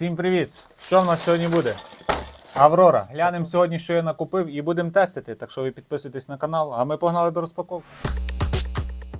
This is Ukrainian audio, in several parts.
Всім привіт! Що в нас сьогодні буде? Аврора. Глянемо сьогодні, що я накупив, і будемо тестити. Так що ви підписуйтесь на канал, а ми погнали до розпаковки.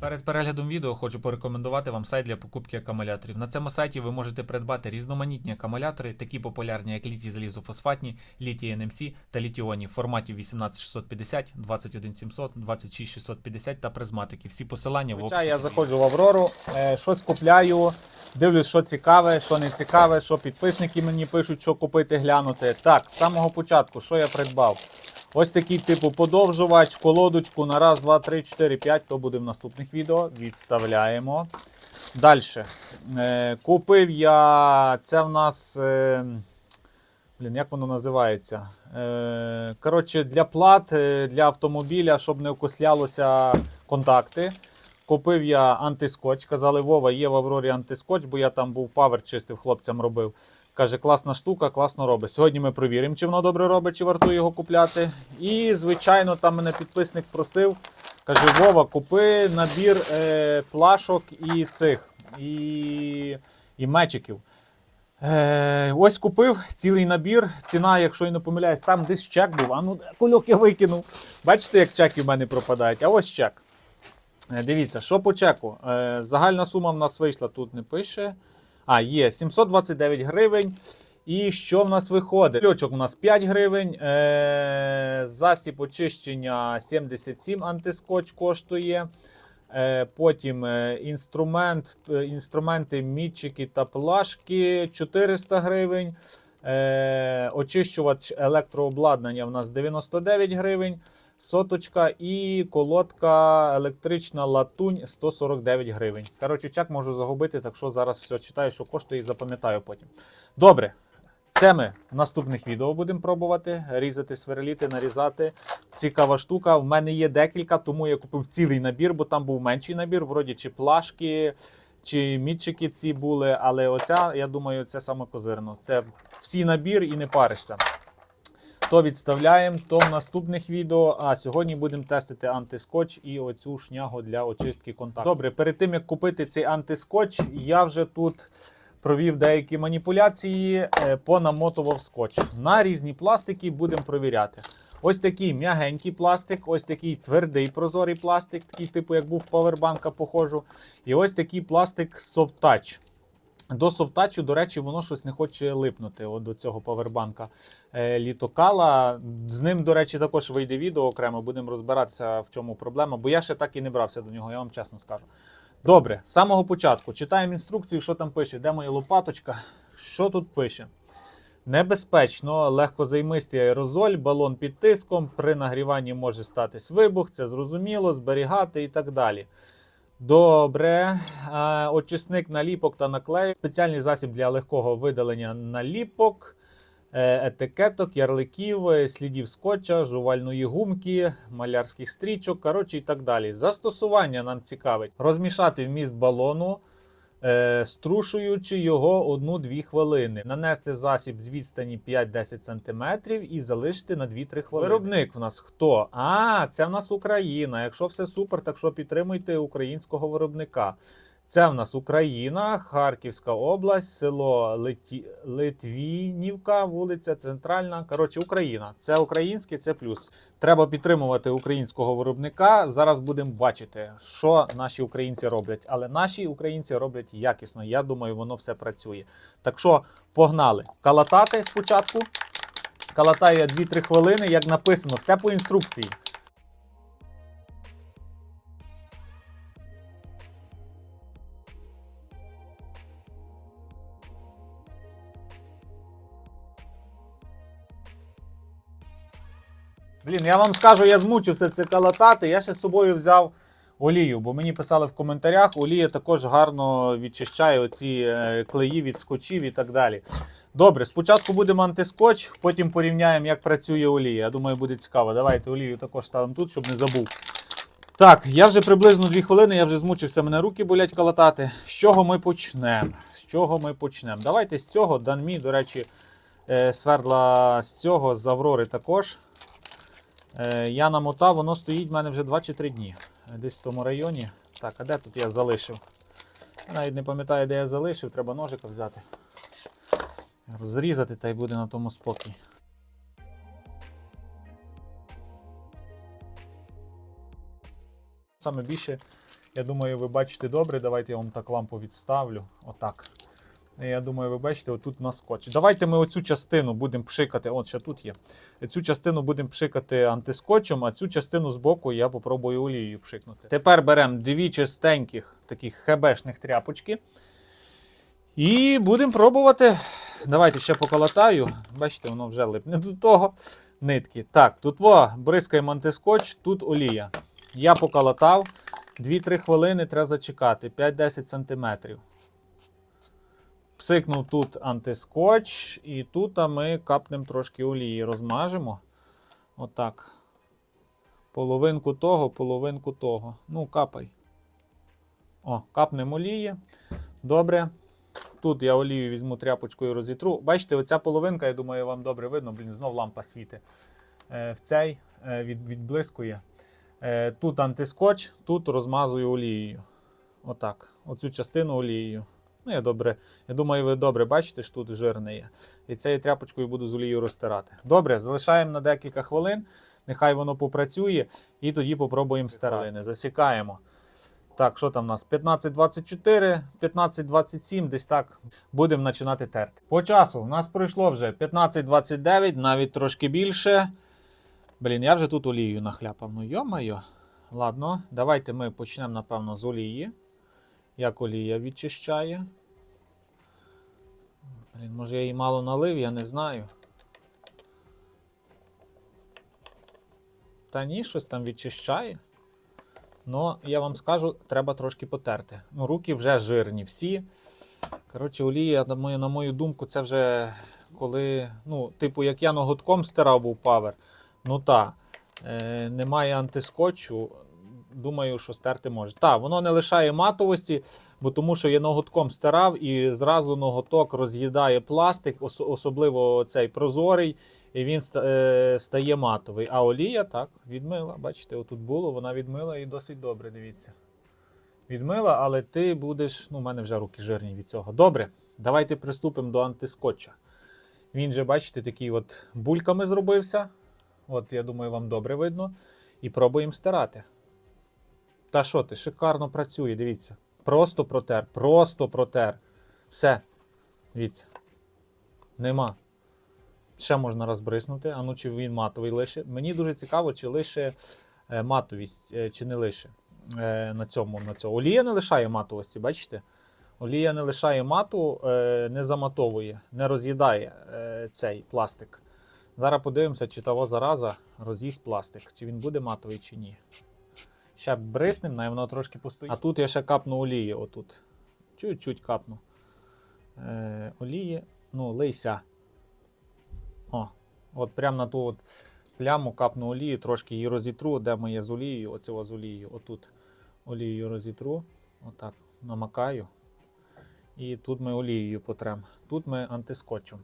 Перед переглядом відео хочу порекомендувати вам сайт для покупки акумуляторів. На цьому сайті ви можете придбати різноманітні акумулятори, такі популярні, як літій залізофосфатні, літій NMC та літіоні в форматі 18650, 21700, 26650 та призматики. Всі посилання в описі. Я заходжу в Аврору, е, щось купляю, дивлюсь, що цікаве, що не цікаве, що підписники мені пишуть, що купити, глянути. Так, з самого початку, що я придбав? Ось такий типу подовжувач, колодочку на раз, два, три, чотири, п'ять. То буде в наступних відео. Відставляємо. Далі. Е, купив я. Це в нас. Е, блін, як воно називається? Е, коротше, для плат, для автомобіля, щоб не окуслялося контакти. Купив я антискотч. Казали, Вова, є в Аврорі антискотч, бо я там був павер чистив, хлопцям робив. Каже, класна штука, класно робить. Сьогодні ми провіримо, чи воно добре робить, чи вартує його купляти. І, звичайно, там мене підписник просив. Каже, Вова, купи набір е, плашок і цих, і, і мечиків. Е, ось купив цілий набір. Ціна, якщо я не помиляюсь, там десь чек був. А ну кульок я викинув. Бачите, як чеки в мене пропадають. А ось чек. Е, Дивіться, що по чеку. Е, Загальна сума в нас вийшла, тут не пише. А, є 729 гривень. І що в нас виходить? Льочок у нас 5 гривень. Е, засіб очищення 77 антискотч коштує. Потім інструмент, інструменти, мітчики та плашки 400 гривень. Очищувач електрообладнання у нас 99 гривень. Соточка і колодка електрична латунь 149 гривень. Коротше, чек можу загубити, так що зараз все читаю, що коштує і запам'ятаю потім. Добре. Це ми в наступних відео будемо пробувати різати, сверліти, нарізати. Цікава штука. В мене є декілька, тому я купив цілий набір, бо там був менший набір, вроді чи плашки, чи мітчики ці були. Але оця, я думаю, це саме козирно. Це всі набір і не паришся. То відставляємо, то в наступних відео. А сьогодні будемо тестити антискотч і оцю шнягу для очистки контакту. Добре, перед тим як купити цей антискотч, я вже тут провів деякі маніпуляції, е, понамотував скотч. На різні пластики будемо провіряти. Ось такий м'ягенький пластик, ось такий твердий прозорий пластик, такий типу, як був павербанка, похожу. І ось такий пластик Soft Touch. До софтачу, до речі, воно щось не хоче липнути от до цього павербанка е, літокала. З ним, до речі, також вийде відео окремо. Будемо розбиратися, в чому проблема, бо я ще так і не брався до нього, я вам чесно скажу. Добре, з самого початку читаємо інструкцію, що там пише. Де моя лопаточка? Що тут пише? Небезпечно, легкозаймистий аерозоль, балон під тиском. При нагріванні може статись вибух, це зрозуміло, зберігати і так далі. Добре. Очисник наліпок та наклеїв. Спеціальний засіб для легкого видалення наліпок, е, етикеток, ярликів, е, слідів скотча, жувальної гумки, малярських стрічок, коротше і так далі. Застосування нам цікавить. Розмішати вміст балону, струшуючи його 1-2 хвилини. Нанести засіб з відстані 5-10 см і залишити на 2-3 хвилини. Виробник в нас хто? А, це в нас Україна. Якщо все супер, так що підтримуйте українського виробника. Це в нас Україна, Харківська область, село Литі... Литвінівка, вулиця Центральна. Коротше, Україна. Це українське, це плюс. Треба підтримувати українського виробника. Зараз будемо бачити, що наші українці роблять. Але наші українці роблять якісно. Я думаю, воно все працює. Так що погнали. Калатати спочатку. Калатаю 2-3 хвилини, як написано, все по інструкції. Блін, я вам скажу, я змучився це калатати. Я ще з собою взяв олію, бо мені писали в коментарях, олія також гарно відчищає оці е, клеї від скотчів і так далі. Добре, спочатку будемо антискотч, потім порівняємо, як працює олія. Я думаю, буде цікаво. Давайте олію також ставимо тут, щоб не забув. Так, я вже приблизно 2 хвилини, я вже змучився, мене руки болять калатати. З чого ми почнемо? З чого ми почнемо? Давайте з цього. Данмі, до речі, е, свердла з цього, з Аврори також. Е, Я намотав, воно стоїть в мене вже 2 чи 3 дні. Е, Десь в тому районі. Так, а де тут я залишив? Навіть не пам'ятаю, де я залишив, треба ножика взяти. Розрізати та й буде на тому спокій. Саме більше, я думаю, ви бачите добре. Давайте я вам так лампу відставлю. Отак. Я думаю, ви бачите, отут на скотч. Давайте ми оцю частину будемо пшикати. От ще тут є. Цю частину будемо пшикати антискотчем, а цю частину збоку я попробую олією пшикнути. Тепер беремо дві чистеньких таких хебешних тряпочки. І будемо пробувати. Давайте ще поколотаю. Бачите, воно вже липне до того. Нитки. Так, тут во, бризкаємо антискотч, тут олія. Я поколотав. 2-3 хвилини треба зачекати. 5-10 сантиметрів. Псикнув тут антискотч, і тут ми капнемо трошки олії. Розмажемо. Отак. Половинку того, половинку того. Ну, капай. О, капнемо олії. Добре. Тут я олію візьму тряпочкою розітру. Бачите, оця половинка, я думаю, вам добре видно, блін, знов лампа світить. Е, в цей е, від, відблискує. Е, тут антискотч, тут розмазую олією. Отак. Оцю частину олією. Ну, я добре. Я думаю, ви добре бачите, що тут жирне є. І цією тряпочкою буду з олією розтирати. Добре, залишаємо на декілька хвилин. Нехай воно попрацює, і тоді попробуємо стирати. Засікаємо. Так, що там у нас? 15.24, 15.27, десь так будемо починати терти. По часу у нас пройшло вже 15.29, навіть трошки більше. Блін, я вже тут олією нахляпав. Ну йо-моє. Ладно, давайте ми почнемо, напевно, з олії. Як олія відчищає. Блін, може я її мало налив, я не знаю. Та ні, щось там відчищає. Ну, я вам скажу, треба трошки потерти. Ну, руки вже жирні всі. Коротше, олія, на мою, на мою думку, це вже коли, ну, типу, як я ноготком стирав був павер. Ну та, е, немає антискотчу. Думаю, що стерти може. Так, воно не лишає матовості, бо тому що я ноготком стирав і зразу ноготок роз'їдає пластик, ос- особливо цей прозорий, і він е, стає матовий. А олія так, відмила. Бачите, отут було, вона відмила і досить добре, дивіться. Відмила, але ти будеш. Ну, у мене вже руки жирні від цього. Добре, давайте приступимо до антискотча. Він же, бачите, такий от бульками зробився. От, я думаю, вам добре видно. І пробуємо стирати. Та що ти, шикарно працює, дивіться. Просто протер, просто протер. Все. Дивіться. Нема. Ще можна розбриснути. А ну чи він матовий лише. Мені дуже цікаво, чи лише е, матовість, е, чи не лише е, на цьому. На цьому. Олія не лишає матовості, бачите? Олія не лишає мату, не заматовує, не роз'їдає цей пластик. Зараз подивимося, чи того зараза роз'їсть пластик, чи він буде матовий, чи ні. Ще бриснем, на воно трошки постоїть. А тут я ще капну олії. Отут. Чуть-чуть капну. Е, олії. Ну, лийся. О, от прямо на ту от пляму капну олію, трошки її розітру, де моє з олією, оце з олією. Отут олією розітру. Отак, намакаю. І тут ми олією потрем. Тут ми антискотчем.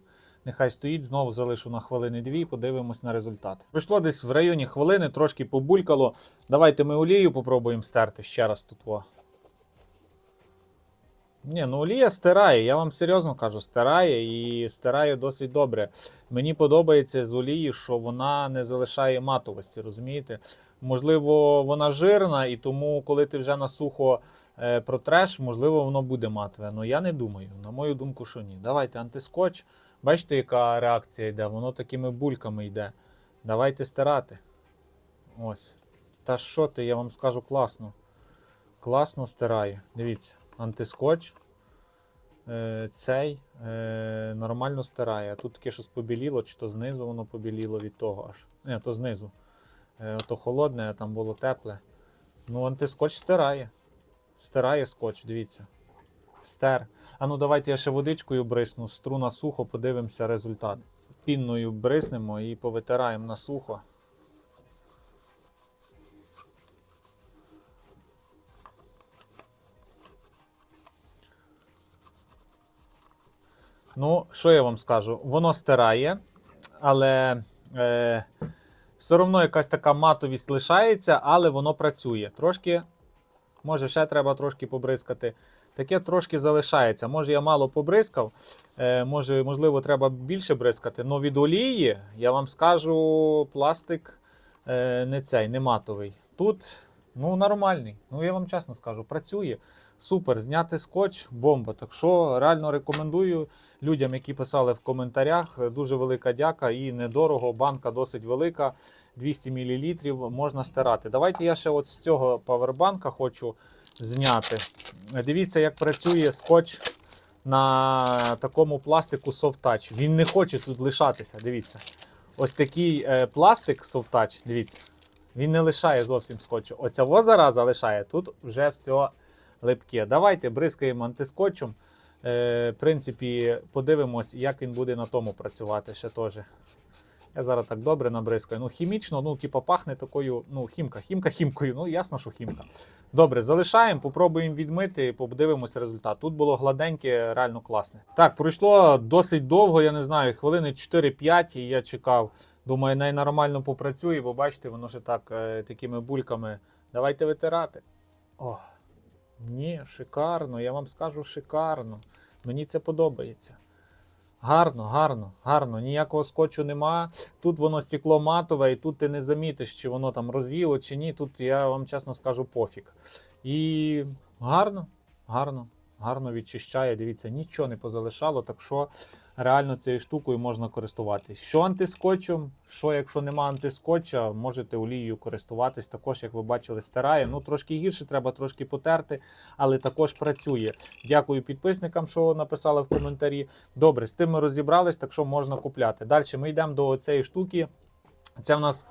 Нехай стоїть, знову залишу на хвилини дві, подивимось на результат. Пройшло десь в районі хвилини, трошки побулькало. Давайте ми олію попробуємо стерти ще раз тут. Во. Ні, ну олія стирає, я вам серйозно кажу, стирає і стирає досить добре. Мені подобається з олії, що вона не залишає матовості, розумієте? Можливо, вона жирна, і тому, коли ти вже на сухо е, протреш, можливо, воно буде матове. Ну я не думаю. На мою думку, що ні. Давайте антискотч. Бачите, яка реакція йде? Воно такими бульками йде. Давайте стирати. Ось. Та що ти, я вам скажу класно. Класно стирає. Дивіться, антискотч. Е, цей е, нормально стирає. Тут таке щось побіліло, чи то знизу воно побіліло від того аж. Ні, то знизу. Е, то холодне, а там було тепле. Ну, антискотч стирає. Стирає скотч, дивіться. Стер. А ну давайте я ще водичкою брисну, стру на сухо, подивимося результат. Пінною бриснемо і повитираємо на сухо. Ну, що я вам скажу? Воно стирає, але е, все одно якась така матовість лишається, але воно працює. Трошки, може, ще треба трошки побризкати. Таке трошки залишається. Може, я мало побризкав, е, може, можливо, треба більше бризкати. але від олії, я вам скажу, пластик е, не цей, не матовий. Тут ну, нормальний. Ну, я вам чесно скажу, працює. Супер, зняти скотч, бомба. Так що реально рекомендую людям, які писали в коментарях. Дуже велика дяка і недорого. Банка досить велика. 200 мл можна стирати. Давайте я ще от з цього павербанка хочу зняти. Дивіться, як працює скотч на такому пластику Touch. Він не хоче тут лишатися. Дивіться. Ось такий е, пластик Touch, дивіться. Він не лишає зовсім скотчу. Оця во зараза лишає. Тут вже все липке. Давайте бризкаємо антискотчем. Е, в принципі, подивимось, як він буде на тому працювати ще теж. Я зараз так добре набризкаю. Ну, хімічно, ну, типа, пахне такою, ну, хімка, хімка хімкою. Ну, ясно, що хімка. Добре, залишаємо, попробуємо відмити, подивимося результат. Тут було гладеньке, реально класне. Так, пройшло досить довго, я не знаю, хвилини 4-5, і я чекав. Думаю, найнормально попрацює, бо бачите, воно ще так е, такими бульками. Давайте витирати. О, ні, шикарно, я вам скажу шикарно. Мені це подобається. Гарно, гарно, гарно. Ніякого скотчу нема. Тут воно стекло матове, і тут ти не замітиш, чи воно там роз'їло, чи ні. Тут я вам чесно скажу пофіг. І гарно, гарно, гарно відчищає. Дивіться, нічого не позалишало, так що реально цією штукою можна користуватись. Що антискотчем, що якщо нема антискотча, можете олією користуватись. Також, як ви бачили, стирає. Ну трошки гірше, треба трошки потерти, але також працює. Дякую підписникам, що написали в коментарі. Добре, з тим ми розібрались, так що можна купляти. Далі ми йдемо до цієї штуки. Це в нас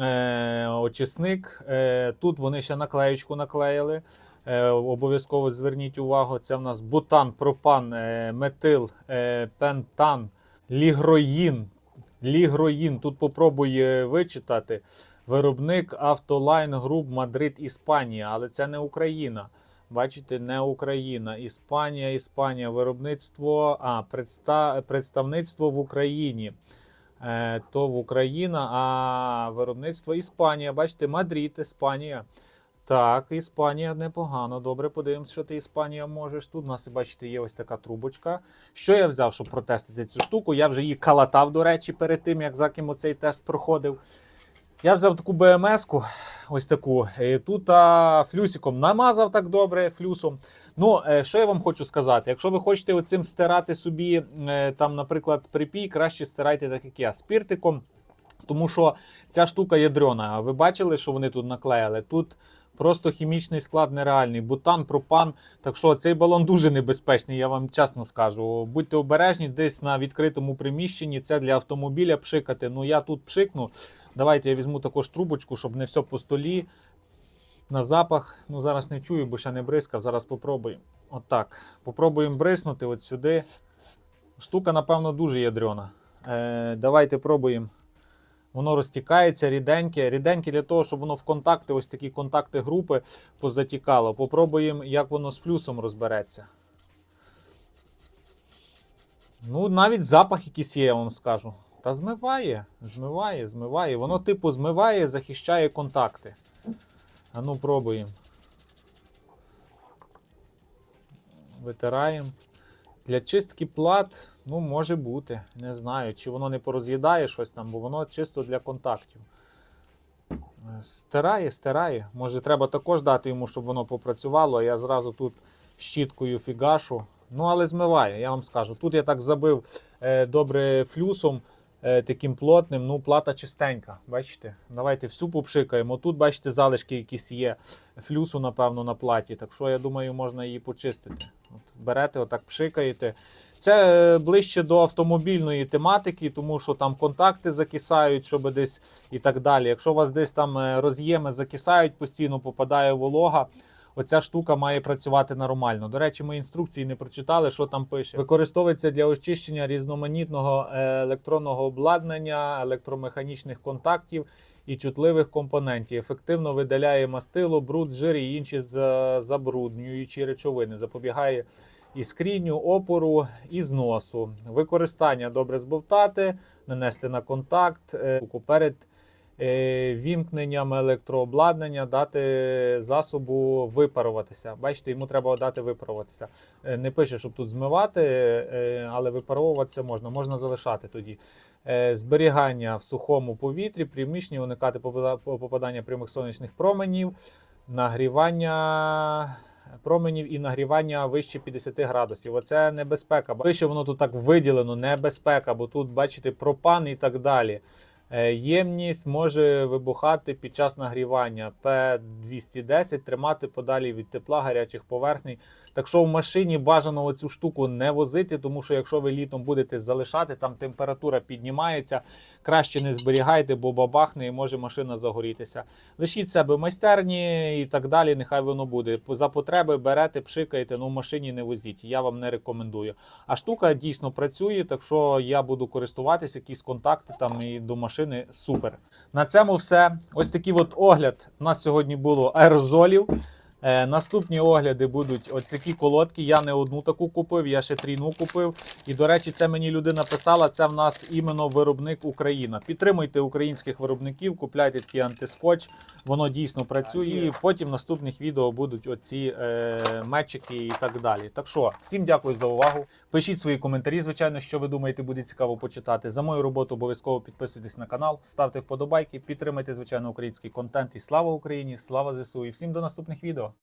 е, очисник. Е, тут вони ще наклеючку наклеїли. Е, обов'язково зверніть увагу, це в нас бутан, пропан, е, метил, е, пентан, лігроїн. Лігроїн. Тут попробуй вичитати. Виробник Автолайн Груп Мадрид, Іспанія, але це не Україна. Бачите, не Україна. Іспанія, Іспанія, виробництво, а представ, представництво в Україні. Е, то в Україна, а виробництво Іспанія. Бачите, Мадрид, Іспанія. Так, Іспанія непогано. Добре, подивимося, що ти Іспанія можеш. Тут у нас, бачите, є ось така трубочка. Що я взяв, щоб протестити цю штуку? Я вже її калатав, до речі, перед тим, як за ким оцей тест проходив. Я взяв таку БМС-ку, ось таку. І тут а, флюсиком намазав так добре, флюсом. Ну, е, що я вам хочу сказати? Якщо ви хочете оцим стирати собі, е, там, наприклад, припій, краще стирайте так, як я, спіртиком. Тому що ця штука ядрена. Ви бачили, що вони тут наклеїли? Тут просто хімічний склад нереальний. Бутан, пропан. Так що цей балон дуже небезпечний, я вам чесно скажу. Будьте обережні, десь на відкритому приміщенні. Це для автомобіля пшикати. Ну я тут пшикну. Давайте я візьму також трубочку, щоб не все по столі. На запах. Ну зараз не чую, бо ще не бризкав. Зараз попробуємо. Отак. Попробуємо бриснути от сюди. Штука, напевно, дуже ядрена. Е, давайте пробуємо. Воно розтікається ріденьке. Ріденьке для того, щоб воно в контакти, ось такі контакти групи позатікало. Попробуємо, як воно з флюсом розбереться. Ну, навіть запах якийсь є, я вам скажу. Та змиває, змиває, змиває. Воно, типу, змиває, захищає контакти. А ну, пробуємо. Витираємо. Для чистки плат, ну, може бути. Не знаю, чи воно не пороз'їдає щось там, бо воно чисто для контактів. Стирає, стирає. Може, треба також дати йому, щоб воно попрацювало. а Я зразу тут щіткою фігашу. Ну, але змиває, я вам скажу. Тут я так забив е, добре флюсом, е, таким плотним. Ну, плата чистенька. Бачите? Давайте всю попшикаємо. Тут, бачите, залишки якісь є флюсу, напевно, на платі. Так що, я думаю, можна її почистити. Берете, отак пшикаєте. Це е, ближче до автомобільної тематики, тому що там контакти закисають, щоб десь і так далі. Якщо у вас десь там е, роз'єми закисають, постійно попадає волога. Оця штука має працювати нормально. До речі, ми інструкції не прочитали, що там пише. Використовується для очищення різноманітного е, електронного обладнання, електромеханічних контактів і чутливих компонентів. Ефективно видаляє мастило, бруд, жир і інші за- забруднюючі речовини. Запобігає іскрінню, опору і зносу. Використання добре збовтати, нанести на контакт е, перед вімкненням електрообладнання дати засобу випаруватися. Бачите, йому треба дати випаруватися. Е, Не пише, щоб тут змивати, е, але випаровуватися можна, можна залишати тоді. Е, Зберігання в сухому повітрі, приміщенні, уникати попадання прямих сонячних променів, нагрівання променів і нагрівання вище 50 градусів. Оце небезпека. Вище воно тут так виділено, небезпека, бо тут, бачите, пропан і так далі. Е, Ємність може вибухати під час нагрівання. П210 тримати подалі від тепла гарячих поверхнень. Так що в машині бажано оцю штуку не возити, тому що якщо ви літом будете залишати, там температура піднімається, краще не зберігайте, бо бабахне і може машина загорітися. Лишіть себе майстерні і так далі. Нехай воно буде. За потреби берете, пшикаєте, ну в машині не возіть. Я вам не рекомендую. А штука дійсно працює, так що я буду користуватися, якісь контакти там і до машини супер. На цьому все. Ось такий от огляд. У нас сьогодні було аерозолів. Е, наступні огляди будуть ось такі колодки. Я не одну таку купив, я ще трійну купив. І до речі, це мені людина писала. Це в нас іменно виробник Україна. Підтримуйте українських виробників, купляйте такий антискотч. Воно дійсно працює. І потім в наступних відео будуть оці е, метчики і так далі. Так що, всім дякую за увагу. Пишіть свої коментарі, звичайно, що ви думаєте, буде цікаво почитати. За мою роботу обов'язково підписуйтесь на канал, ставте вподобайки, підтримайте, звичайно, український контент. І слава Україні! Слава ЗСУ! І всім до наступних відео!